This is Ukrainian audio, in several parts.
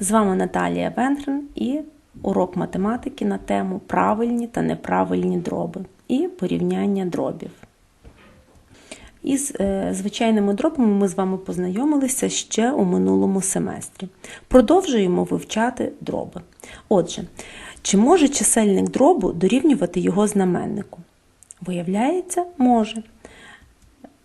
З вами Наталія Венгрен і урок математики на тему правильні та неправильні дроби і порівняння дробів. Із е, звичайними дробами ми з вами познайомилися ще у минулому семестрі. Продовжуємо вивчати дроби. Отже, чи може чисельник дробу дорівнювати його знаменнику? Виявляється, може.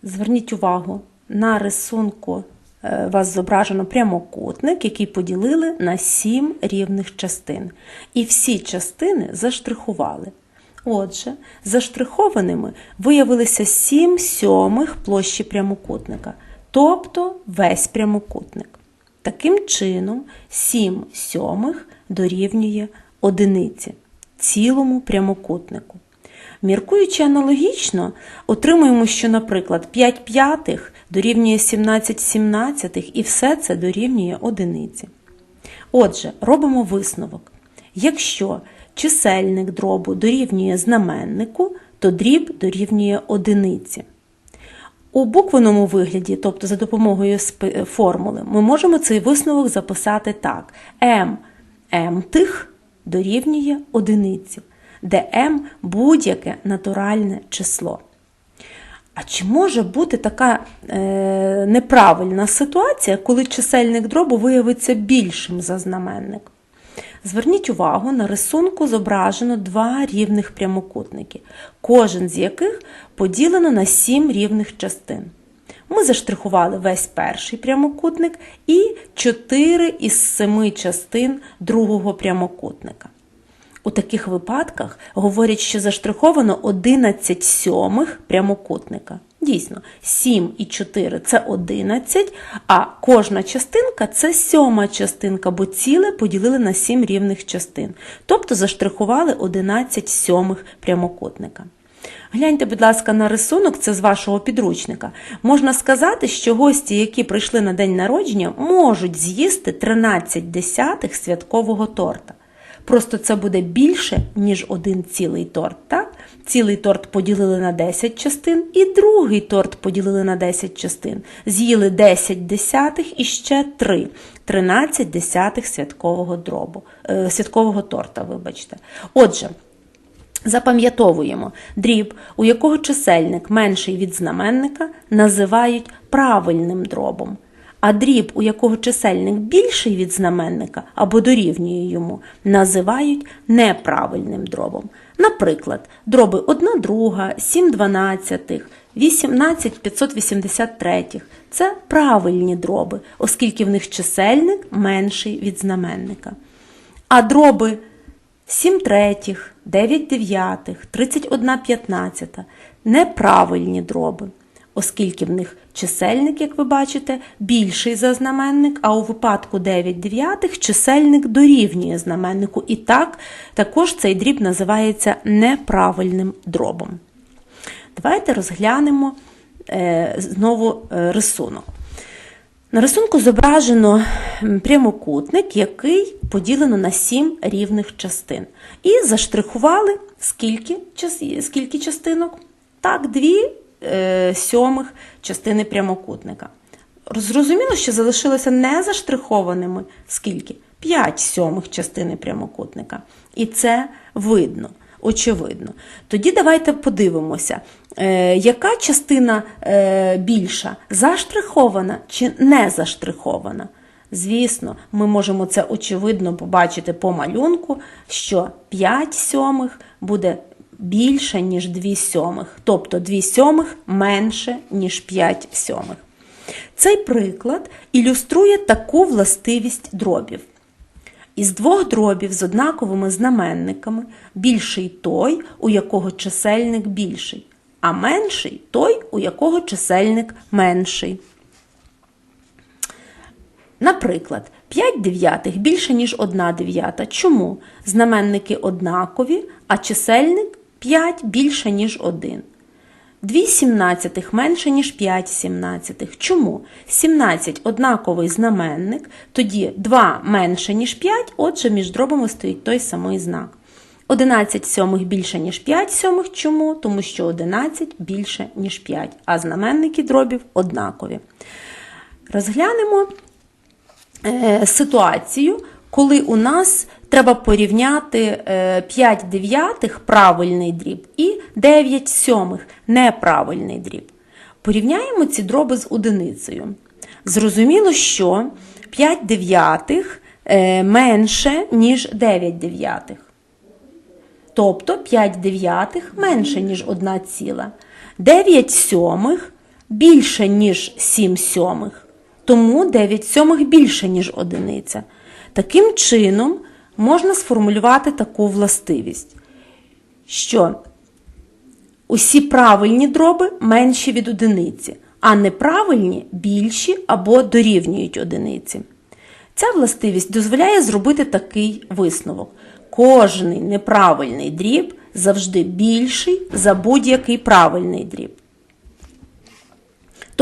Зверніть увагу, на рисунку у вас зображено прямокутник, який поділили на сім рівних частин. І всі частини заштрихували. Отже, заштрихованими виявилися 7 сьомих площі прямокутника, тобто весь прямокутник. Таким чином, 7 сьомих дорівнює одиниці цілому прямокутнику. Міркуючи аналогічно, отримуємо, що, наприклад, 5 п'ятих дорівнює 17 сімнадцятих і все це дорівнює одиниці. Отже, робимо висновок. Якщо чисельник дробу дорівнює знаменнику, то дріб дорівнює одиниці. У буквеному вигляді, тобто за допомогою формули, ми можемо цей висновок записати так: m m тих дорівнює одиниці, де m будь-яке натуральне число. А чи може бути така е, неправильна ситуація, коли чисельник дробу виявиться більшим за знаменник? Зверніть увагу, на рисунку зображено два рівних прямокутники, кожен з яких поділено на сім рівних частин. Ми заштрихували весь перший прямокутник і 4 із 7 частин другого прямокутника. У таких випадках говорять, що заштриховано 11 сьомих прямокутника. Дійсно, 7 і 4 це 11, а кожна частинка це сьома частинка, бо ціле поділили на 7 рівних частин. Тобто заштрихували 11 сьомих прямокутника. Гляньте, будь ласка, на рисунок, це з вашого підручника. Можна сказати, що гості, які прийшли на день народження, можуть з'їсти 13 десятих святкового торта. Просто це буде більше, ніж один цілий торт. так? Цілий торт поділили на 10 частин, і другий торт поділили на 10 частин. З'їли 10 десятих і ще 3. 13 десятих святкового дробу, е, святкового торта. вибачте. Отже, запам'ятовуємо, дріб, у якого чисельник менший від знаменника, називають правильним дробом а дріб, у якого чисельник більший від знаменника або дорівнює йому, називають неправильним дробом. Наприклад, дроби 1 друга, 7 дванадцятих, 18 583 це правильні дроби, оскільки в них чисельник менший від знаменника. А дроби 7 третіх, 9 дев'ятих, 31 п'ятнадцята неправильні дроби оскільки в них чисельник, як ви бачите, більший за знаменник, а у випадку 9 дев'ятих чисельник дорівнює знаменнику. І так, також цей дріб називається неправильним дробом. Давайте розглянемо е, знову е, рисунок. На рисунку зображено прямокутник, який поділено на 7 рівних частин. І заштрихували скільки скільки частинок? Так, дві сьомих частини прямокутника. Зрозуміло, що залишилося не заштрихованими скільки? 5 сьомих частини прямокутника. І це видно, очевидно. Тоді давайте подивимося, е, яка частина е, більша заштрихована чи не заштрихована. Звісно, ми можемо це очевидно побачити по малюнку, що 5 сьомих буде більше, ніж 2 сьомих, тобто 2 сьомих менше, ніж 5 сьомих. Цей приклад ілюструє таку властивість дробів. Із двох дробів з однаковими знаменниками більший той, у якого чисельник більший, а менший той, у якого чисельник менший. Наприклад, 5 дев'ятих більше, ніж 1 дев'ята. Чому? Знаменники однакові, а чисельник 5 більше, ніж 1. 2 сімнадцятих менше, ніж 5 сімнадцятих. Чому? 17 однаковий знаменник, тоді 2 менше, ніж 5, отже, між дробами стоїть той самий знак. 11 сьомих більше, ніж 5 сьомих. Чому? Тому що 11 більше, ніж 5, а знаменники дробів однакові. Розглянемо е, ситуацію, коли у нас треба порівняти е, 5 дев'ятих правильний дріб і 9 сьомих неправильний дріб. Порівняємо ці дроби з одиницею. Зрозуміло, що 5 дев'ятих е, менше, ніж 9 дев'ятих. Тобто 5 дев'ятих менше, ніж 1 ціла. 9 сьомих більше, ніж 7 сьомих. Тому 9 сьомих більше, ніж одиниця. Таким чином, можна сформулювати таку властивість, що усі правильні дроби менші від одиниці, а неправильні більші або дорівнюють одиниці. Ця властивість дозволяє зробити такий висновок. Кожний неправильний дріб завжди більший за будь-який правильний дріб.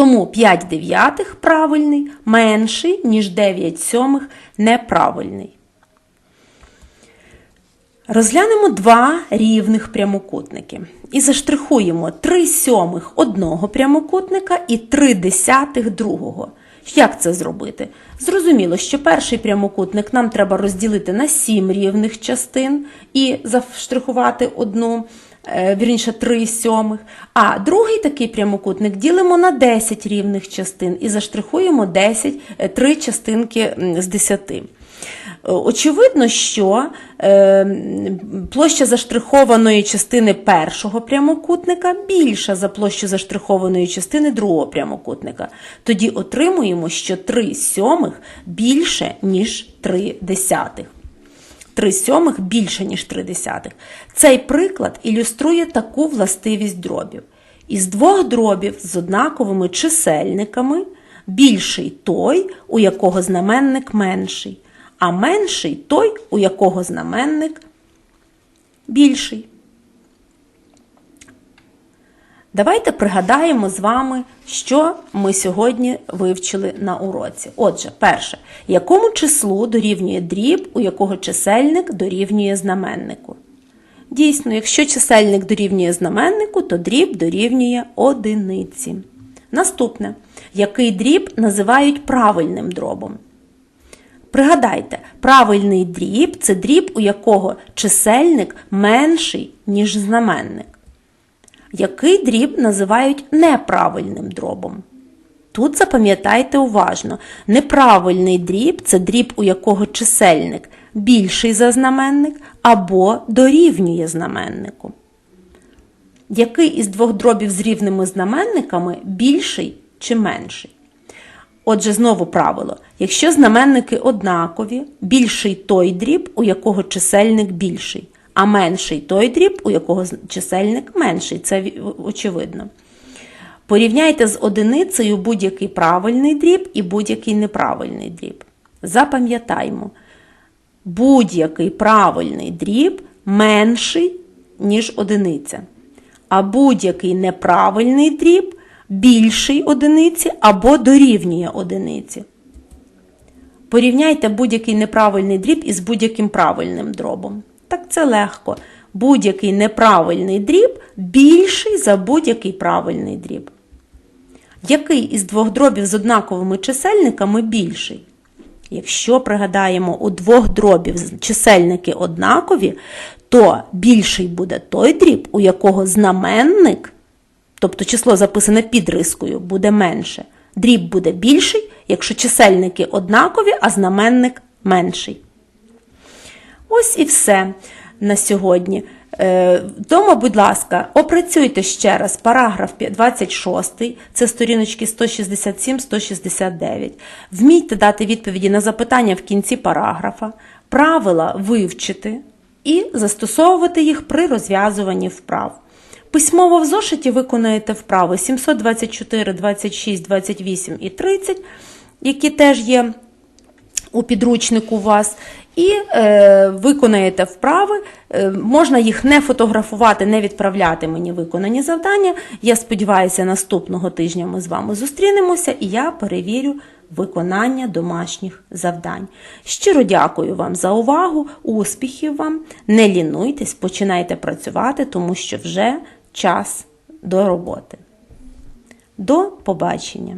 Тому 5 дев'ятих правильний менший, ніж 9 сьомих неправильний. Розглянемо два рівних прямокутники і заштрихуємо 3 сьомих одного прямокутника і 3 десятих другого. Як це зробити? Зрозуміло, що перший прямокутник нам треба розділити на 7 рівних частин і заштрихувати одну, вірніше 3 сьомих. А другий такий прямокутник ділимо на 10 рівних частин і заштрихуємо 10, 3 частинки з 10. Очевидно, що е, площа заштрихованої частини першого прямокутника більша за площу заштрихованої частини другого прямокутника. Тоді отримуємо, що 3 сьомих більше, ніж 3 десятих. 3 сьомих більше, ніж 3 десятих. Цей приклад ілюструє таку властивість дробів. Із двох дробів з однаковими чисельниками більший той, у якого знаменник менший а менший той, у якого знаменник більший. Давайте пригадаємо з вами, що ми сьогодні вивчили на уроці. Отже, перше, якому числу дорівнює дріб, у якого чисельник дорівнює знаменнику? Дійсно, якщо чисельник дорівнює знаменнику, то дріб дорівнює одиниці. Наступне, який дріб називають правильним дробом? Пригадайте, правильний дріб це дріб, у якого чисельник менший, ніж знаменник. Який дріб називають неправильним дробом? Тут запам'ятайте уважно, неправильний дріб це дріб, у якого чисельник більший за знаменник або дорівнює знаменнику. Який із двох дробів з рівними знаменниками більший чи менший? Отже, знову правило: якщо знаменники однакові, більший той дріб, у якого чисельник більший, а менший той дріб, у якого чисельник менший. Це очевидно. Порівняйте з одиницею будь-який правильний дріб і будь-який неправильний дріб. Запам'ятаймо, будь-який правильний дріб менший, ніж одиниця. А будь-який неправильний дріб більший одиниці або дорівнює одиниці. Порівняйте будь-який неправильний дріб із будь-яким правильним дробом. Так це легко. Будь-який неправильний дріб більший за будь-який правильний дріб. Який із двох дробів з однаковими чисельниками більший? Якщо пригадаємо, у двох дробів чисельники однакові, то більший буде той дріб, у якого знаменник тобто число записане під рискою, буде менше. Дріб буде більший, якщо чисельники однакові, а знаменник менший. Ось і все на сьогодні. Тому, будь ласка, опрацюйте ще раз параграф 26, це сторіночки 167-169. Вмійте дати відповіді на запитання в кінці параграфа, правила вивчити і застосовувати їх при розв'язуванні вправ. Письмово в зошиті виконаєте вправи 724, 26, 28 і 30, які теж є у підручнику у вас. І е, виконаєте вправи, е, можна їх не фотографувати, не відправляти мені виконані завдання. Я сподіваюся, наступного тижня ми з вами зустрінемося і я перевірю виконання домашніх завдань. Щиро дякую вам за увагу, успіхів вам, не лінуйтесь, починайте працювати, тому що вже час до роботи. До побачення!